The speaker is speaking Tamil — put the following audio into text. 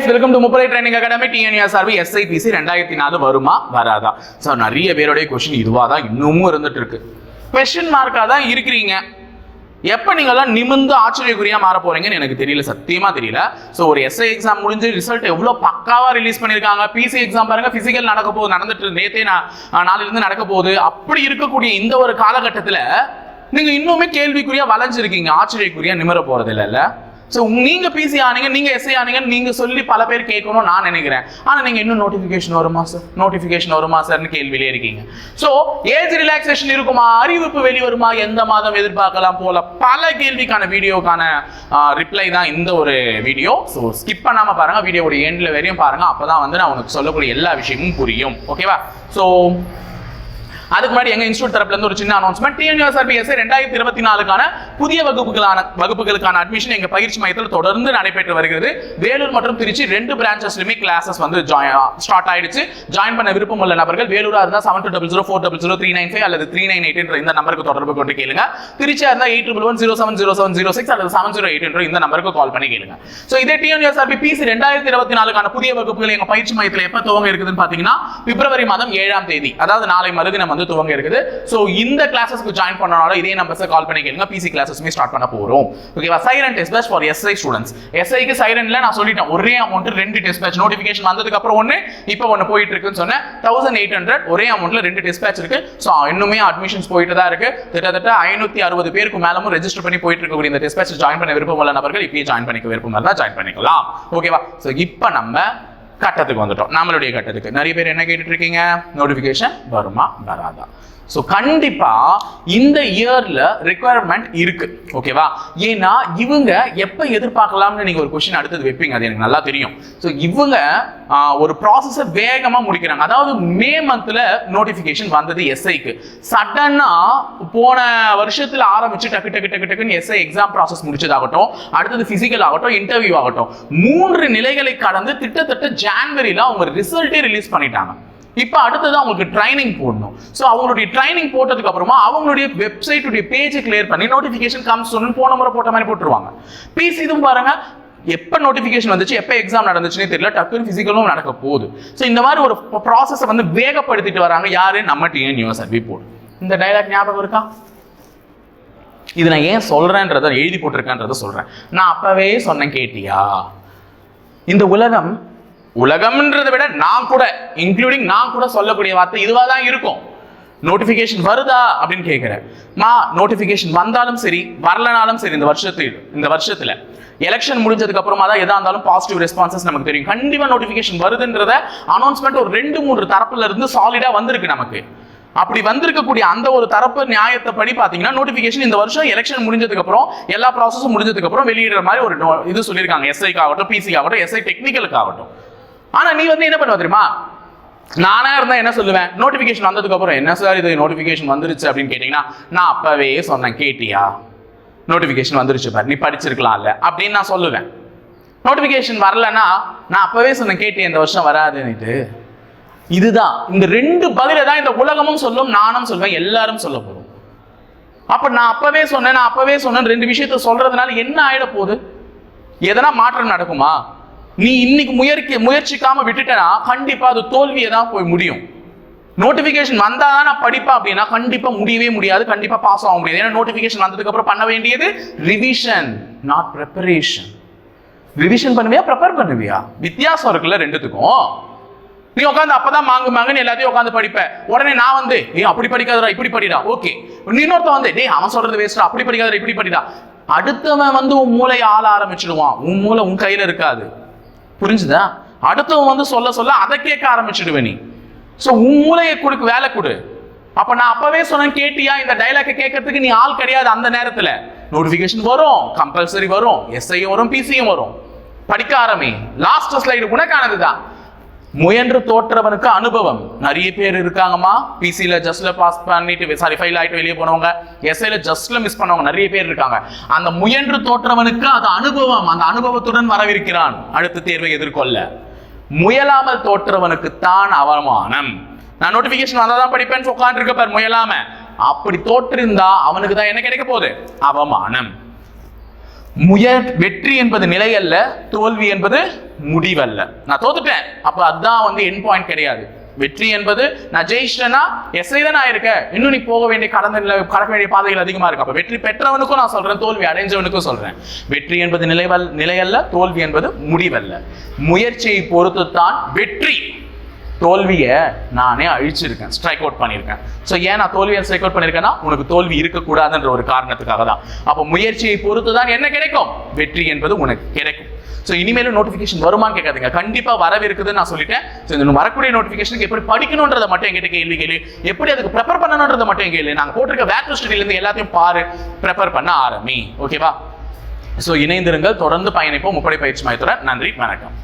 கைஸ் வெல்கம் டு முப்படை training academy TNUSRB SI PC ரெண்டாயிரத்தி நாலு வருமா? வராதா. ஸோ நிறைய பேருடைய கொஷின் இதுவாக தான் இன்னமும் இருந்துட்டு இருக்கு கொஷின் மார்க்காக தான் இருக்கிறீங்க. எப்போ நீங்கள்லாம் நிமிந்து ஆச்சரியக்குறியா மாற போறீங்கன்னு எனக்கு தெரியல சத்தியமா தெரியல. ஸோ ஒரு எஸ்ஐ எக்ஸாம் முடிஞ்சு ரிசல்ட் எவ்வளோ பக்காவா ரிலீஸ் பண்ணியிருக்காங்க பிசி எக்ஸாம் பாருங்க ஃபிசிக்கல் நடக்க போகுது நடந்துட்டு நேத்தே நான் நாளிலிருந்து நடக்க போகுது. அப்படி இருக்கக்கூடிய இந்த ஒரு காலகட்டத்தில் நீங்க இன்னுமே கேள்விக்குறியா வளைஞ்சிருக்கீங்க ஆச்சரியக்குறியா நிமிர போறது இல்லைல்ல ஸோ நீங்க பிசி ஆனீங்க நீங்க எஸ்ஐ ஆனீங்க நீங்க சொல்லி பல பேர் கேட்கணும் நான் நினைக்கிறேன். ஆனா நீங்க இன்னும் நோட்டிபிகேஷன் வருமா சார் நோட்டிபிகேஷன் வருமா சார்னு கேள்வியிலே இருக்கீங்க. ஸோ ஏஜ் ரிலாக்ஸேஷன் இருக்குமா அறிவிப்பு வெளிவருமா எந்த மாதம் எதிர்பார்க்கலாம் போல பல கேள்விக்கான வீடியோக்கான ரிப்ளை தான் இந்த ஒரு வீடியோ ஸோ ஸ்கிப் பண்ணாம பாருங்க வீடியோவோட எண்ட்ல வரையும் பாருங்க அப்பதான் வந்து நான் உனக்கு சொல்லக்கூடிய எல்லா விஷயமும் புரியும். ஓகேவா ஸோ அதுக்கு முன்னாடி எங்க இன்ஸ்டியூட் தரப்புல இருந்து ஒரு சின்ன அனௌன்ஸ்மெண்ட் டிஎன்யூஎஸ்ஆர்பிஎஸ்ஐ ரெண்டாயிரத்தி இருபத்தி நாலுக்கான புதிய வகுப்புகளான வகுப்புகளுக்கான அட்மிஷன் எங்க பயிற்சி மையத்தில் தொடர்ந்து நடைபெற்று வருகிறது. வேலூர் மற்றும் திருச்சி ரெண்டு பிரான்ச்சஸ்லுமே கிளாஸஸ் வந்து ஸ்டார்ட் ஆயிடுச்சு. ஜாயின் பண்ண விருப்பம் உள்ள நபர்கள் வேலூரா இருந்தா seven two double zero four double zero three nine five அல்லது த்ரீ நைன் எயிட் என்ற இந்த நம்பருக்கு தொடர்பு கொண்டு கேளுங்க. திருச்சியா இருந்தா eight triple one zero seven zero seven zero six அல்லது செவன் ஜீரோ எயிட் என்ற இந்த நம்பருக்கு கால் பண்ணி கேளுங்க. ஸோ இதே டிஎன்யூஎஸ்ஆர்பி பிசி ரெண்டாயிரத்தி இருபத்தி நாலுக்கான புதிய வகுப்புகள் எங்க பயிற்சி மையத்தில் எப்ப துவங்க இருக்குதுன்னு பாத்தீங்கன்னா பிப்ரவரி மாதம் ஏழாம் தேதி அதாவது நாளை மறுதினம் வந்து துவங்க இருக்குது. ஸோ இந்த கிளாஸஸ்க்கு ஜாயின் பண்ணனால இதே நம்பர்ஸை கால் பண்ணி கேளுங்க. பிசி கிளாஸஸ்மே ஸ்டார்ட் பண்ண போறோம். ஓகேவா siren test batch for SI students எஸ்ஐக்கு சைரன்ல நான் சொல்லிட்டேன். ஒரே அமௌண்ட் ரெண்டு டெஸ்ட் பேட்ச் நோட்டிஃபிகேஷன் வந்ததுக்கு அப்புறம் ஒன்று இப்போ ஒன்று போயிட்டு இருக்குன்னு சொன்னேன். தௌசண்ட் எயிட் ஹண்ட்ரட் ஒரே அமௌண்ட்ல ரெண்டு டெஸ்ட் பேட்ச் இருக்கு. ஸோ இன்னுமே அட்மிஷன்ஸ் போயிட்டு தான் இருக்கு. கிட்டத்தட்ட ஐநூத்தி அறுபது பேருக்கு மேலமும் ரெஜிஸ்டர் பண்ணி போயிட்டு இருக்கக்கூடிய இந்த டெஸ்ட் பேட்ச் ஜாயின் பண்ண விருப்பம் உள்ள நபர்கள் இப்பயே ஜாயின் பண்ணிக்க விருப்பம் இருந்தால் ஜாயின் பண்ணிக்கலாம். ஓகேவா ஸோ இப்போ நம்ம கட்டத்துக்கு வந்துட்டோம். நம்மளுடைய கட்டத்துக்கு. நிறைய பேர் என்ன கேட்டுட்டு இருக்கீங்க? நோட்டிஃபிகேஷன் வருமா? வராதா? ஸோ கண்டிப்பாக இந்த இயரில் ரெக்குவயர்மெண்ட் இருக்கு. ஓகேவா ஏன்னா இவங்க எப்போ எதிர்பார்க்கலாம்னு நீங்கள் ஒரு கொஸ்டின் அடுத்தது வைப்பீங்க. அது எனக்கு நல்லா தெரியும். ஸோ இவங்க ஒரு ப்ராசஸை வேகமாக முடிக்கிறாங்க. அதாவது மே மந்தில் நோட்டிஃபிகேஷன் வந்தது எஸ்ஐக்கு சடனாக போன வருஷத்தில் ஆரம்பிச்சு டக்கு டக்கு டக்கு டக்குன்னு எஸ்ஐ எக்ஸாம் ப்ராசஸ் முடிச்சதாகட்டும் அடுத்தது ஃபிசிக்கல் ஆகட்டும் இன்டர்வியூ ஆகட்டும் மூன்று நிலைகளை கடந்து திட்டத்தட்ட ஜான்வரியில் அவங்க ரிசல்ட்டே ரிலீஸ் பண்ணிட்டாங்க. இப்போ அடுத்தது அவங்களுக்கு ட்ரைனிங் போடணும். ஸோ அவங்களுடைய ட்ரைனிங் போட்டதுக்கு அப்புறமா அவங்களுடைய வெப்சைட்டுடைய பேஜை கிளியர் பண்ணி நோட்டிஃபிகேஷன் கம்ஸ் போன முறை போட்ட மாதிரி போட்டுருவாங்க. பிசி இதுவும் பாருங்க எப்போ நோட்டிஃபிகேஷன் வந்துச்சு எப்போ எக்ஸாம் நடந்துச்சுன்னே தெரியல டக்குன்னு ஃபிசிக்கலும் நடக்க போகுது. ஸோ இந்த மாதிரி ஒரு ப்ராசஸை வந்து வேகப்படுத்திட்டு வராங்க யாரு? நம்ம டிஎன் யூனிவர்சிட்டி போர்டு இந்த டைலாக் ஞாபகம் இருக்கா? இது நான் ஏன் சொல்றேன்றத எழுதி போட்டிருக்கேன்றத சொல்றேன். நான் அப்பவே சொன்னேன் கேட்டியா? இந்த உலகம் உலகம்ன்றதை விட நான் கூட இன்க்ளூடிங் நான் கூட சொல்லக்கூடிய வார்த்தை இதுவாக தான் இருக்கும். நோட்டிஃபிகேஷன் வருதா அப்படின்னு கேட்குறேன் மா நோட்டிஃபிகேஷன் வந்தாலும் சரி வரலனாலும் சரி இந்த வருஷத்தில் இந்த வருஷத்தில் எலெக்ஷன் முடிஞ்சதுக்கு அப்புறமா தான் எதா இருந்தாலும் பாசிட்டிவ் ரெஸ்பான்சஸ் நமக்கு தெரியும். கண்டிப்பாக நோட்டிஃபிகேஷன் வருதுன்றத அனௌன்ஸ்மெண்ட் ஒரு ரெண்டு மூன்று தரப்புல இருந்து சாலிடாக வந்திருக்கு நமக்கு. அப்படி வந்திருக்கக்கூடிய அந்த ஒரு தரப்பு நியாயத்தை படி பார்த்தீங்கன்னா நோட்டிஃபிகேஷன் இந்த வருஷம் எலெக்ஷன் முடிஞ்சதுக்கு அப்புறம் எல்லா ப்ராசஸும் முடிஞ்சதுக்கு அப்புறம் வெளியிடுற மாதிரி ஒரு இது சொல்லியிருக்காங்க. எஸ்ஐக்காகட்டும் பிசிக்காகட்டும் எஸ்ஐ டெக்னிக்கலுக்காகட்டும் ஆனால் நீ வந்து என்ன பண்ணுவ தெரியுமா? நானா இருந்தா என்ன சொல்லுவேன்? நோட்டிபிகேஷன் வந்ததுக்கு அப்புறம் என்ன சார் இது? நோட்டிபிகேஷன் வந்துருச்சு அப்படின்னு கேட்டீங்கன்னா நான் அப்பவே சொன்னேன் கேட்டியா? நோட்டிபிகேஷன் வந்துருச்சு பாரு நீ படிச்சிருக்கலாம்ல அப்படின்னு நான் சொல்லுவேன். நோட்டிபிகேஷன் வரலன்னா நான் அப்பவே சொன்னேன் கேட்டு இந்த வருஷம் வராதுன்னுட்டு. இதுதான். இந்த ரெண்டு பதிலை தான் இந்த உலகமும் சொல்லும் நானும் சொல்வேன் எல்லாரும் சொல்ல போறோம். அப்ப நான் அப்பவே சொன்னேன் நான் அப்பவே சொன்னேன் ரெண்டு விஷயத்த சொல்றதுனால என்ன ஆயிட போகுது? எதனா மாற்றம் நடக்குமா? நீ இன்னைக்கு முயற்சி முயற்சிக்காம விட்டுட்டனா கண்டிப்பா அது தோல்வியை தான் போய் முடியும். நோட்டிபிகேஷன் வந்தா தான் நான் படிப்பேன் அப்படின்னா கண்டிப்பா முடியவே முடியாது கண்டிப்பா பாஸ் ஆக முடியாது. ஏன்னா நோட்டிபிகேஷன் வந்ததுக்கு அப்புறம் பண்ண வேண்டியது ரிவிஷன் நாட் ப்ரிப்பரேஷன் ரிவிஷன் பண்ணுவியா ப்ரிப்பேர் பண்ணுவியா? வித்தியாசம் இருக்குல்ல ரெண்டுத்துக்கும். நீ உட்காந்து அப்பதான் மாங்கு மாங்குன்னு எல்லாத்தையும் உட்காந்து படிப்ப. உடனே நான் வந்து நீ அப்படி படிக்காதடா இப்படி படிடா. ஓகே இன்னொருத்த வந்து டேய் அவன் சொல்றது வேஸ்டா அப்படி படிக்காதடா இப்படி படிடா. அடுத்தவன் வந்து உன் மூளையை ஆள ஆரம்பிச்சிடுவான். உன் மூளை உன் கையில இருக்காது. புரிஞ்சுதா? அடுத்தவன் வந்து சொல்ல சொல்ல அதை கேட்க ஆரம்பிச்சிடுவே நீ. ஸோ உன் மூளையை கொடுக்கு வேலை கொடு. அப்போ நான் அப்பவே சொன்னேன் கேட்டியா? இந்த டைலாக்கை கேட்கறதுக்கு நீ ஆள் கிடையாது அந்த நேரத்தில். நோட்டிஃபிகேஷன் வரும் கம்பல்சரி வரும் எஸ்ஐயும் வரும் பிசியும் வரும். படிக்க ஆரம்பி. லாஸ்ட் ஸ்லைடு உனக்கானதுதான். முயன்று தோற்றவனுக்கு அனுபவம். நிறைய பேர் இருக்காங்கம்மா. பிசியில் ஜஸ்ட்ல பாஸ் பண்ணிட்டு சாரி ஃபைல் ஆகிட்டு வெளியே போனவங்க. எஸ்ஐல ஜஸ்ட்ல மிஸ் பண்ணவங்க நிறைய பேர் இருக்காங்க. அந்த முயன்று தோற்றவனுக்கு அது அனுபவம். அந்த அனுபவத்துடன் வரவிருக்கிறான். அடுத்த தேர்வை எதிர்கொள்ள. முயலாமல் தோற்றவனுக்கு தான் அவமானம். நான் நோட்டிபிகேஷன் வந்தால் தான் படிப்பேன்னு உட்காந்துருக்க பார் முயலாம. அப்படி தோற்றிருந்தா அவனுக்கு தான் என்ன கிடைக்க போகுது? அவமானம். முய வெற்றி என்பது நிலை அல்ல தோல்வி என்பது முடிவல்ல. நான் தோத்துட்டேன். அப்ப அதான் வந்து என் பாயிண்ட் கிடையாது. வெற்றி என்பது நான் ஜெயிச்சிட்டேன்னா எஸ்ஐ தான் நான் இருக்கேன் இன்னும் நீ போக வேண்டிய கடந்த நிலை கடக்க வேண்டிய பாதைகள் அதிகமா இருக்கு. அப்ப வெற்றி பெற்றவனுக்கும் நான் சொல்றேன் தோல்வி அடைஞ்சவனுக்கும் சொல்றேன். வெற்றி என்பது நிலைவல் நிலையல்ல தோல்வி என்பது முடிவல்ல. முயற்சியை பொறுத்து தான் வெற்றி. தோல்வியை நானே அழிச்சிருக்கேன். ஸ்ட்ரைக் அவுட் பண்ணியிருக்கேன் ஸோ ஏன் நான் தோல்வியை ஸ்ட்ரைக் அவுட் பண்ணியிருக்கேன்னா உனக்கு தோல்வி இருக்கக்கூடாதுன்ற ஒரு காரணத்துக்காக தான். அப்போ முயற்சியை பொறுத்து தான் என்ன கிடைக்கும்? வெற்றி என்பது உனக்கு கிடைக்கும். ஸோ இனிமேலும் நோட்டிஃபிகேஷன் வருமான்னு கேட்காதுங்க. கண்டிப்பா வரவிருக்குதுன்னு நான் சொல்லிட்டேன். ஸோ இந்த வரக்கூடிய நோட்டிஃபிகேஷனுக்கு எப்படி படிக்கணுன்றதை மட்டும் எங்கிட்ட கேள்வி கேள்வி எப்படி அதுக்கு ப்ரிப்பேர் பண்ணணுன்றதை மட்டும் கேளு. நாங்கள் போட்டிருக்க வேக்டர் ஸ்டடியிலேருந்து எல்லாத்தையும் பாரு. ப்ரிப்பேர் பண்ண ஆரம்பி. ஓகேவா ஸோ இணைந்திருங்கள். தொடர்ந்து பயணிப்போம். முப்படை பயிற்சி மையத்துடன். நன்றி. வணக்கம்.